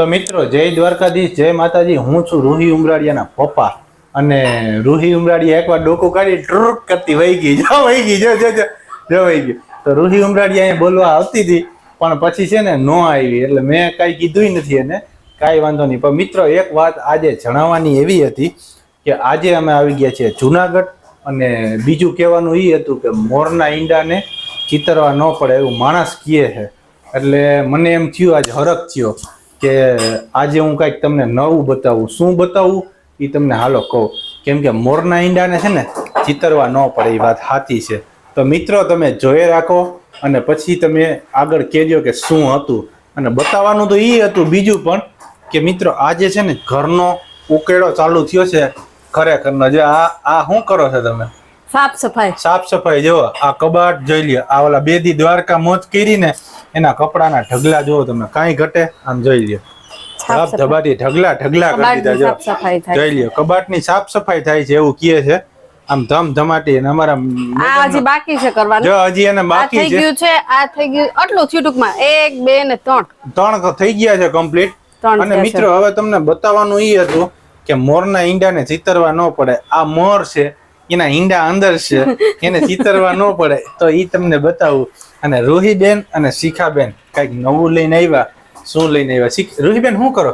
તો મિત્રો, જય દ્વારકાધીશ, જય માતાજી. હું છું રૂહી ઉમરાડિયાના પપ્પા. અને રૂહી ઉમરાડિયા એકવાર ડોકું કાઢી ટ્રુક કરતી વહી ગઈ. જો વહી ગઈ, જો જો જો વહી ગઈ. તો રૂહી ઉમરાડિયા અહીંયા બોલવા આવતી હતી, પણ પછી છે ને ન આવી. એટલે મેં કાંઈ કીધું નથી એને. કાંઈ વાંધો નહીં. પણ મિત્રો, એક વાત આજે જણાવવાની એવી હતી કે આજે અમે આવી ગયા છીએ જુનાગઢ. અને બીજું કહેવાનું એ હતું કે મોરના ઈંડાને ચિતરવા ન પડે એવું માણસ કહે છે. એટલે મને એમ થયું, આજ હરખ થયો. કે આજે હું કાંઈક તમને નવું બતાવું. શું બતાવું? એ તમને હાલો કહું. કેમ કે મોરના ઈંડાને છે ને ચિતરવા ન પડે એ વાત સાચી છે. તો મિત્રો તમે જોઈ રાખો અને પછી તમે આગળ કહેજો કે શું હતું. અને બતાવવાનું તો એ હતું બીજું પણ કે મિત્રો આજે છે ને ઘરનો ઉકેડો ચાલુ થયો છે. ખરેખરનો જે આ આ શું કરો છો તમે? સાફ સફાઈ. સાફ સફાઈ જો આ કબાટ જોઈ લ્યો. આ ઓલા બે દી દ્વારકા મોજ કરીને એના કપડાના ઢગલા જોવો તમે કાંઈ ઘટે આમ જોઈ લ્યો. સાફ ધબાટી ઢગલા ઢગલા કરી દીધા જો. જોઈ લ્યો કબાટની સાફ સફાઈ થાય છે એવું કહે છે. આમ ધમ ધમાટી અને અમારા આ હજી બાકી છે કરવાનું. જો હજી એને બાકી થઈ ગયું છે આ થઈ ગયું આટલું થયું ટૂંકમાં એક બે ને ત્રણ. ત્રણ થઈ ગયા છે કમ્પ્લીટ. અને મિત્રો હવે તમને બતાવવાનું એ હતું કે મોરના ઈંડાને ચિતરવા ન પડે. આ મોર છે એના ઈંડા અંદર છે એને ચિતરવા ન પડે તો એ તમને બતાવું. અને રૂહીબેન અને શિખાબેન કંઈક નવું લઈને આવ્યા. શું લઈને આવ્યા? રૂહીબેન શું કરો?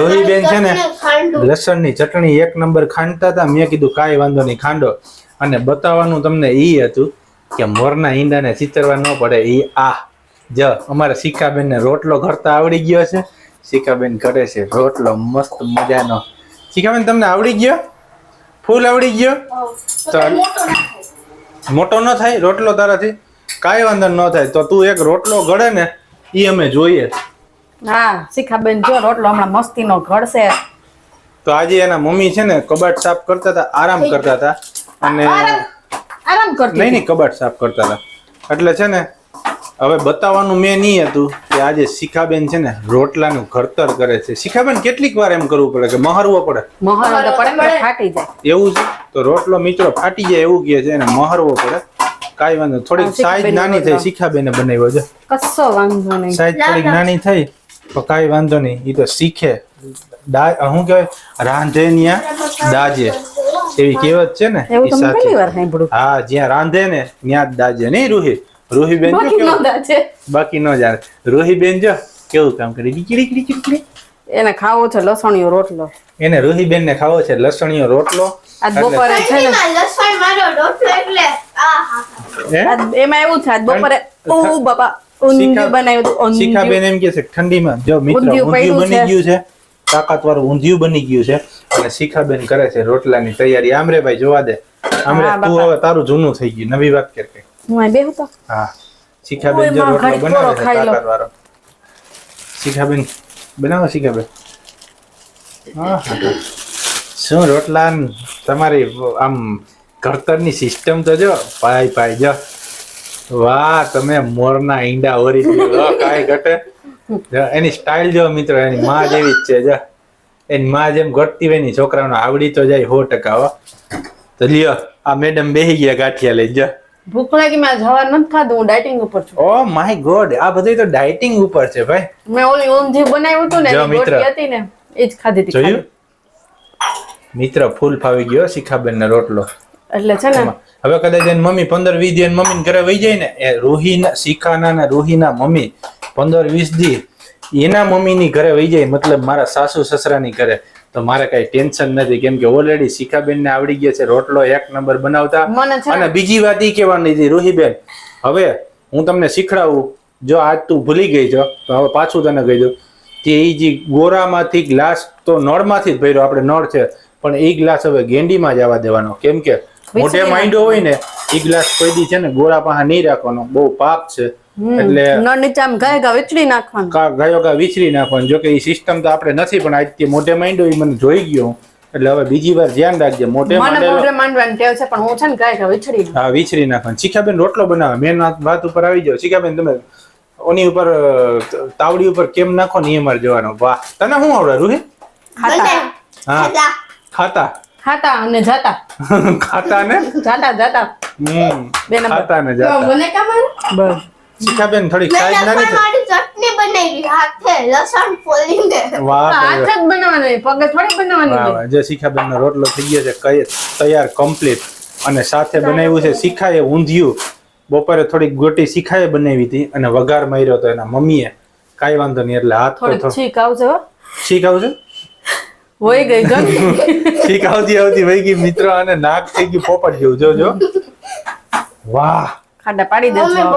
રોહીબેન છે ને લસણની લસણની ચટણી એક નંબર ખાંડતા હતા મેં કીધું કાંઈ વાંધો નહીં ખાંડો. અને બતાવવાનું તમને એ હતું કે મોરના ઈંડાને ચિતરવા ન પડે એ આ. જ અમારા શિખાબેનને રોટલો ઘરતા આવડી ગયો છે. શિખાબેન કરે છે. રોટલો મસ્ત મજાનો. શિખાબેન તમને આવડી ગયો? ફૂલ આવડી ગયો? તો મોટો ના થાય. રોટલો તારાથી? કાંઈ વાંધો ન થાય. તો તું એક રોટલો ગળે ને એ અમે જોઈએ. હા શિખાબેન જો રોટલો હમણાં મસ્તીનો ઘડશે તો આજે એના મમ્મી છે ને કબાટ સાફ કરતા હતા આરામ કરતા હતા. અને આરામ કરતા નહીં નહીં કબાટ સાફ કરતા હતા. એટલે છે ને હવે બતાવવાનું મેં નહીં હતું કે આજે શિખાબેન છે ને રોટલાનું ઘડતર કરે છે. શિખાબેન કેટલીક વાર એમ કરવું પડે કે મહરવો પડે? મહર તો પડે ફાટી જાય. એવું છે? તો રોટલો મિત્રો ફાટી જાય એવું કહે છે એને મહરવો પડે. કાંઈ વાંધો. થોડીક સાઈઝ નાની થઈ. શિખાબેને બનાવ્યો છે. કસો વાંધો નહીં. સાઈઝ થોડીક નાની થઈ તો કાંઈ વાંધો નહીં. એ તો શીખે. દા શું કહેવાય? રાંધે ન્યા દાજે. એવી કહેવત છે ને હા જ્યાં રાંધે ને ત્યાં જ દાજે. નહીં રૂહી? રૂહીબેન જો બાકી કેવું? ન. બાકી ન જાણે રોહીબેન જો કેવું કામ કરે? ડીકડી ડીકડી ડીકડી. એને ખાવો છે લસણીયો રોટલો. એને રોહીબેન ને ખાવો છે લસણીયો રોટલો. આજ બપોરે છે ને લસણ મારો રોટલો એટલે આ હા. હા. એમાં એવું છે આજ બપોરે ઓ બાપા ઊંધિયું બનાવ્યું હતું શિખાબેન એમ કે છે ઠંડીમાં જો મિત્રો ઊંધિયું ઊંધિયું બની ગયું છે તાકાત વાળું ઊંધિયું બની ગયું છે અને શિખાબેન કરે છે રોટલાની તૈયારી. આમરે ભાઈ જોવા દે. આમરે તું હવે તારું જૂનું થઈ ગયું નવી વાત કર કે હું અહીં બેહું તો. હા. શિખાબેન જો રોટલો બનાવે છે થોડો ખાઈ લો. તાકાત વાળો શિખાબેન બનાવો શિખાબેન. હા, હા, હા. શું રોટલા તમારી આમ ઘડતરની સિસ્ટમ તો જો પાય પાય જો. વાહ તમે મોરના ઈંડા ઓરી દીધું. કાંઈ ઘટે. એની સ્ટાઇલ જો મિત્રો એની માં જેવી જ છે જો. એની માં જેમ ઘટતી હોય ને છોકરાઓને આવડી તો જાય સો ટકા હો. તો લ્યો આ મેડમ બેહી ગયા ગાંઠિયા લઈ જા. ભૂખ લાગી મેં જવાર નથી ખાધું હું ડાયટિંગ ઉપર છું. ઓ માય ગોડ આ બધું તો ડાયટિંગ ઉપર છે ભાઈ. મેં ઓલી ઊંધી બનાવ્યું હતું ને મિત્ર. હતી ને એ જ ખાધી હતી જોયું? મિત્ર ફૂલ ફાવી ગયો શિખાબેન ને રોટલો. એટલે છે ને. હવે કદાચ એની મમ્મી પંદર વીસ દી મમ્મી ઘરે વહી જાય ને એ રૂહીના શિખાના ને રૂહીના મમ્મી પંદર વીસ દી એના મમ્મીની ઘરે વહી જાય મતલબ મારા સાસુ સસરાની ઘરે. તો મારે કઈ ટેન્શન નથી. કેમ કે ઓલરેડી શિખાબેન ને આવડી ગયા છે રોટલો એક નંબર બનાવતા. અને બીજી વાત એ કહેવાની હતી રૂહીબેન હવે હું તમને શીખડાવું. જો આજ તું ભૂલી ગઈ છો તો હવે પાછું તને કહી દઉં. કે એ જે ગોરામાંથી ગ્લાસ તો નળમાંથી જ ભર્યો આપણે નળ છે પણ એ ગ્લાસ હવે ગેંડીમાં જ આવવા દેવાનો. કેમ કે મોઢે માંડ્યો હોય ને એ ગ્લાસ કોઈ દી છે ને ગોરા પાસે નહીં રાખવાનો. બહુ પાપ છે. એટલે નળ નીચે આમ ગાય ગા વિચરી નાખવાનું. ગાયો ગા વિચરી નાખવાનું. જોકે એ સિસ્ટમ તો આપણે નથી પણ આજથી મોઢે માંડ્યો એ મને જોઈ ગયો. એટલે હવે બીજી વાર ધ્યાન રાખજે મોઢે મોઢે માંડવાની ટેવ છે પણ હું છે ને ગાય ગા વિચરી હા વિચરી નાખવાનું. શીખાબેન રોટલો બનાવે. મેન વાત વાત ઉપર આવી જાવ શિખાબેન તમે ઓની ઉપર તાવડી ઉપર કેમ નાખો ને એ મારે જોવાનો. વાહ. તને શું આવડે રૂહે? ખાતા. હા. ખાતા. ખાતા. અને જાતા. ખાતા ને? જાતા જાતા. હમ. બે નંબર. ખાતા ને જાતા. મને કામ બસ. શિખાબેન થોડી ખાઈ સાઈઝ નાની મારી ચટણી બનાવી હાથે લસણ ફોલીને. વાહ હાથ જ બનાવવાનું હોય, પગે થોડી બનાવવાનું વાહ વાહ જે શિખાબેન નો રોટલો થઈ ગયો છે કઈ તૈયાર કમ્પ્લીટ અને સાથે બનાવ્યું છે શિખાએ ઊંધિયું. બપોરે થોડીક ગોટી શિખાએ બનાવી હતી અને વઘાર માર્યો હતો એના મમ્મીએ. કાઈ વાંધો નહીં એટલે હાથ થોડો છીક આવજો હો. શીખ આવશે વહી ગઈ જો. ને. શીખ આવતી આવતી વહી ગઈ મિત્રો અને નાક થઈ ગયું પોપટ જેવું. જોજો વાહ. ખાડા પાડી દેજો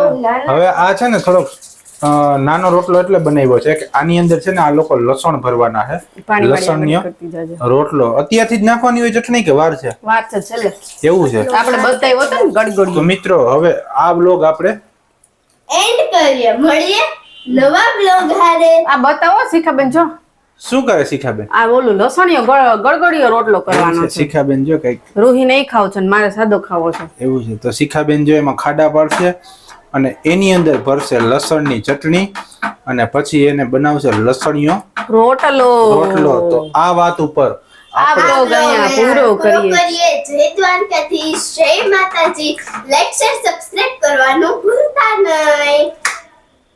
હવે. આ છે ને થોડોક નાનો રોટલો એટલે બનાવ્યો છે. કે આની અંદર છે ને આ લોકો લસણ ભરવાના છે. જાજો. રોટલો. અત્યારથી જ નાખવાની હોય ચટણી કે વાર છે? વાર છે છેલ્લે. એવું છે. આપણે બતાવ્યો હોત ને તો મિત્રો હવે આ બ્લોગ આપણે એન્ડ કરીએ. મળીએ નવા બ્લોગ હારે. આ બતાવો શિખાબેન જો. શું કરે શિખાબેન? આ ઓલું લસણીયો ગળ- ગળગળિયો રોટલો કરવાનો છે. શિખાબેન જો કંઈક રૂહી નહીં ખાવ છે ને મારે સાદો ખાવો છે. એવું છે. તો શિખાબેન જો એમાં ખાડા પાડશે અને એની અંદર ભરશે લસણની ચટણી અને પછી એને બનાવશે લસણીયો રોટલો. રોટલો. તો આ વાત ઉપર પૂરો કરીએ. કરીએ. જય દ્વારકાધીશ. જય માતાજી. લાઈક શેર સબસ્ક્રાઇબ કરવાનું ભૂલતા નહીં.